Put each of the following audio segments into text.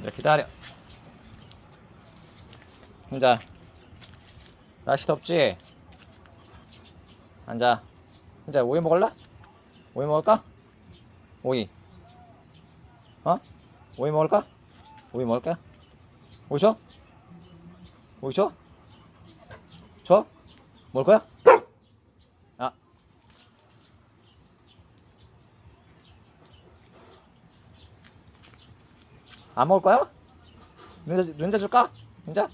이제 기다려. 혼자. 날씨 덥지? 앉아. 혼자 오이 먹을래? 오이 먹을까? 오이. 어? 오이 먹을까? 오이 먹을까? 오이 줘? 오이 줘? 줘? 먹을 거야? 아. 안 먹을 거야? 른자, 른자 줄까? 른자?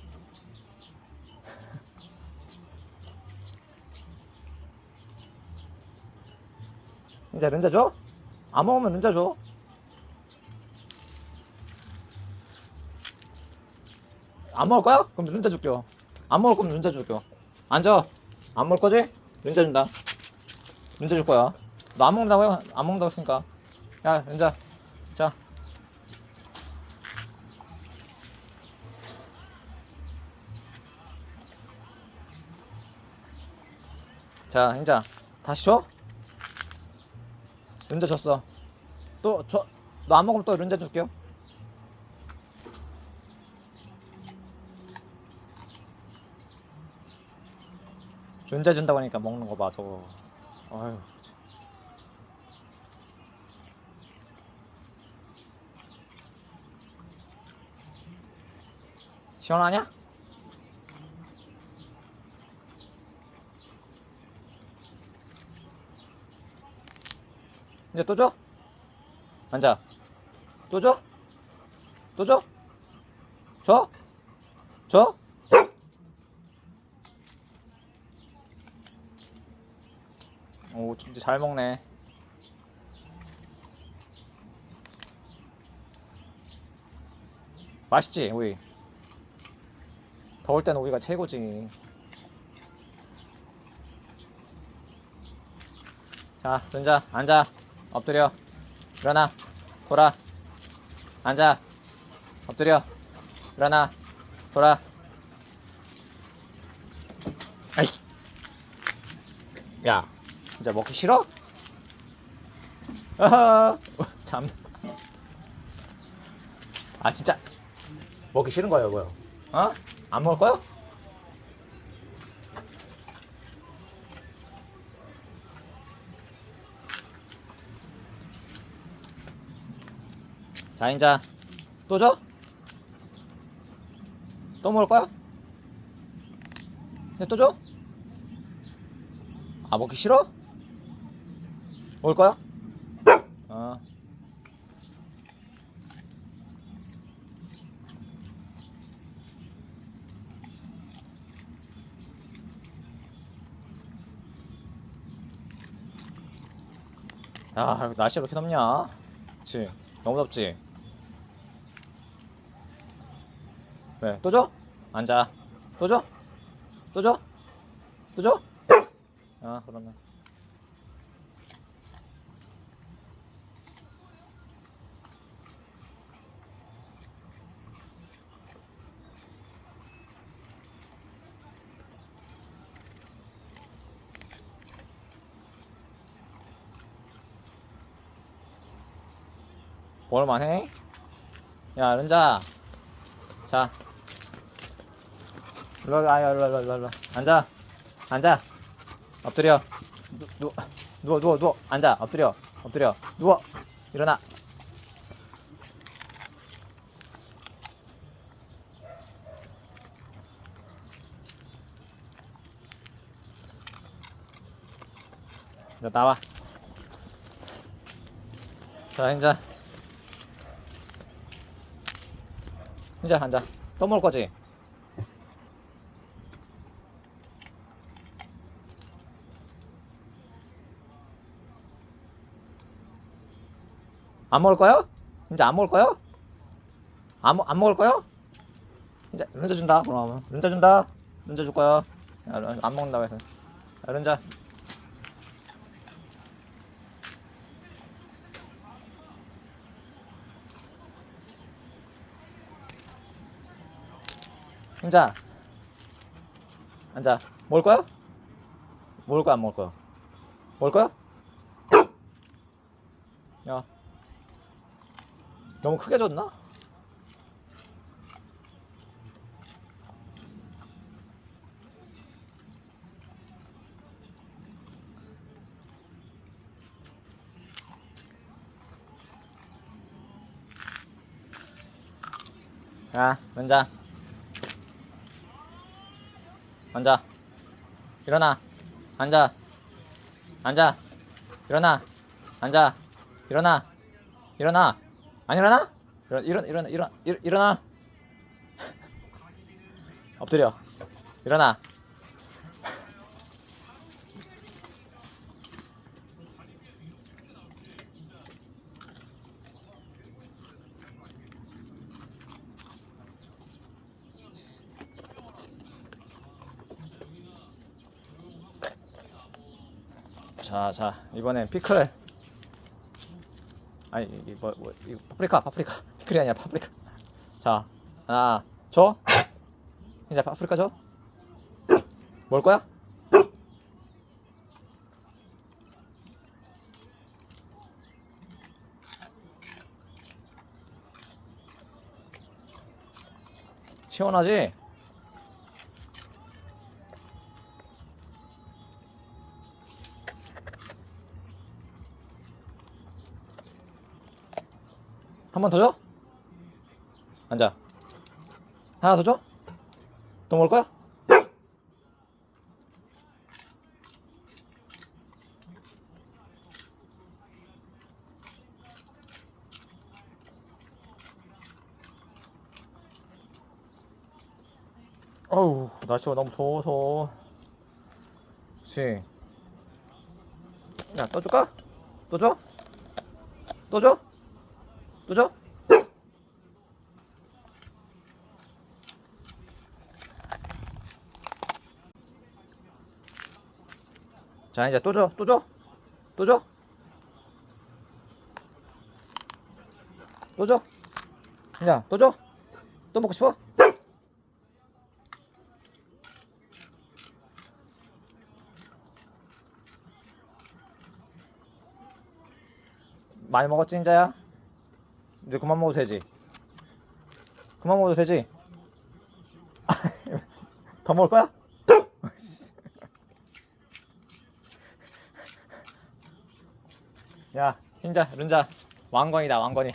른자 른자 줘? 안 먹으면 른자 줘. 안 먹을 거야? 그럼 른자 줄게요. 안 먹을 거면 른자 줄게요. 앉아. 안 먹을 거지? 른자 준다. 른자 줄 거야. 너 안 먹는다고 요 안 먹는다고 했으니까. 야, 른자. 자. 자, 른자. 다시 줘? 른자 줬어. 또, 줘. 너안 먹으면 또 른자 줄게요. 른자 준다고 하니까 먹는 거 봐, 저거. 아유. 참. 시원하냐? 이제 또 줘? 앉아. 또 줘? 또 줘? 줘? 줘? 오, 진짜 잘 먹네. 맛있지, 오이? 더울 때는 오이가 최고지. 자, 른자, 앉아. 엎드려. 일어나. 돌아. 앉아. 엎드려. 일어나. 돌아. 아이. 야, 진짜 먹기 싫어? 아하. 참. 아, 진짜. 먹기 싫은 거예요, 뭐요? 어? 안 먹을 거요? 자, 인자. 또 줘? 또 먹을 거야? 이제 또 줘? 아, 먹기 싫어? 먹을 거야? 어. 야, 날씨가 왜 이렇게 덥냐? 그치? 너무 덥지? 왜? 또 줘? 앉아. 또 줘? 또 줘? 또 줘? 아, 그러면. 뭘만 해? 야, 른자. 자. 일로 와, 아, 일로, 일로, 일로, 일로. 앉아. 앉아. 엎드려. 누, 누, 누워, 누워, 누워. 앉아. 엎드려. 엎드려. 누워. 일어나. 너 나와. 자, 인자. 인자, 앉아. 또 먹을 거지? 안 먹을 거요? 이제 안 먹을 거요? 안, 먹- 안 먹을 거요? 이제 른자 준다 그럼 른자 준다 른자 줄 거야 야, 른- 안 먹는다고 해서 야, 른자 른자 앉아 먹을 거야? 먹을 거야 안 먹을 거야? 먹을 거야? 야 너무 크게 줬나? 자, 먼저. 앉아. 일어나. 앉아. 앉아. 일어나. 앉아. 일어나. 일어나. 안 일어나? 일어, 일어, 일어나. 일어, 일, 일어나. 엎드려. 일어나. 자, 자, 이번엔 피클. 아니, 이게 뭐, 뭐, 이거 파프리카, 파프리카. 피클이 아니라 파프리카. 자, 하나, 줘. 이제 파프리카 줘. 먹을 거야? 시원하지? 한 번 더 줘? 앉아. 하나 더 줘? 더 먹을 거야? 어우, 날씨가 너무 더워서. 그치. 야, 또 줄까? 또 줘? 또 줘? 또 줘? 자 이제 또 줘, 또 줘, 또 줘, 또 줘. 야, 또 줘. 또 먹고 싶어? 많이 먹었지 인자야? 이제 그만 먹어도 되지. 그만 먹어도 되지. 더 먹을 거야? 야, 흰자, 른자, 왕건이다, 왕건이.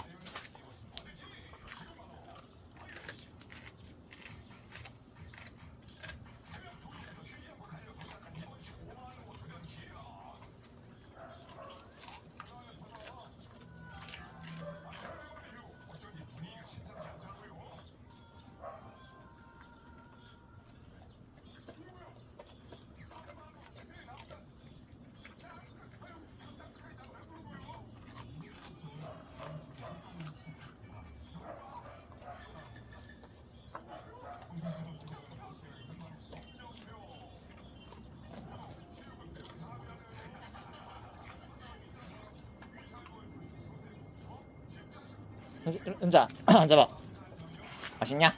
은자, 앉아봐. 맛있냐?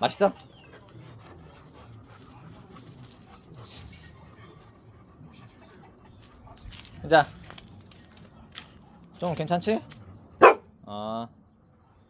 맛있어? 은자, 좀 괜찮지? 어.